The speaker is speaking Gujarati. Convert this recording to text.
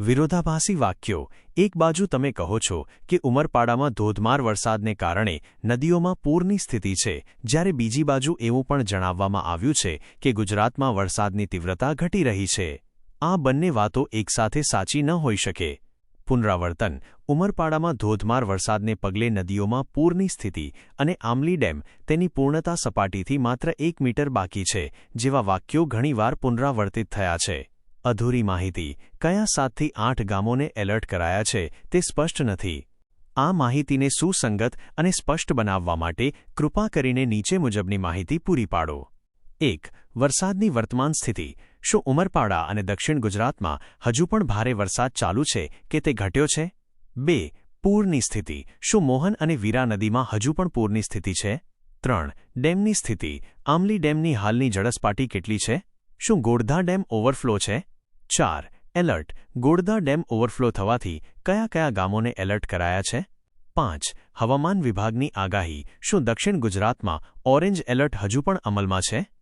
વિરોધાભાસી વાક્યો. એક બાજુ તમે કહો છો કે ઉમરપાડામાં ધોધમાર વરસાદને કારણે નદીઓમાં પૂરની સ્થિતિ છે, જ્યારે બીજી બાજુ એવું પણ જણાવવામાં આવ્યું છે કે ગુજરાતમાં વરસાદની તીવ્રતા ઘટી રહી છે. આ બંને વાતો એકસાથે સાચી ન હોઈ શકે. પુનરાવર્તન. ઉમરપાડામાં ધોધમાર વરસાદને પગલે નદીઓમાં પૂરની સ્થિતિ અને આમલી ડેમ તેની પૂર્ણતા સપાટીથી માત્ર એક મીટર બાકી છે, જેવા વાક્યો ઘણીવાર પુનરાવર્તિત થયા છે. અધૂરી માહિતી. કયા સાતથી આઠ ગામોને એલર્ટ કરાયા છે તે સ્પષ્ટ નથી. આ માહિતીને સુસંગત અને સ્પષ્ટ બનાવવા માટે કૃપા કરીને નીચે મુજબની માહિતી પૂરી પાડો. એક, વરસાદની વર્તમાન સ્થિતિ. શું ઉમરપાડા અને દક્ષિણ ગુજરાતમાં હજુ પણ ભારે વરસાદ ચાલુ છે કે તે ઘટ્યો છે? બે, પૂરની સ્થિતિ. શું મોહન અને વીરા નદીમાં હજુ પણ પૂરની સ્થિતિ છે? ત્રણ, ડેમની સ્થિતિ. આમલી ડેમની હાલની જળસપાટી કેટલી છે? શું ગોળધા ડેમ ઓવરફ્લો છે? ચાર, એલર્ટ, ગોળદા ડેમ ઓવરફ્લો થવાથી કયા કયા ગામોને એલર્ટ કરાયા છે? પાંચ, હવામાન વિભાગની આગાહી શું દક્ષિણ ગુજરાતમાં ઓરેન્જ એલર્ટ હજુ પણ અમલમાં છે?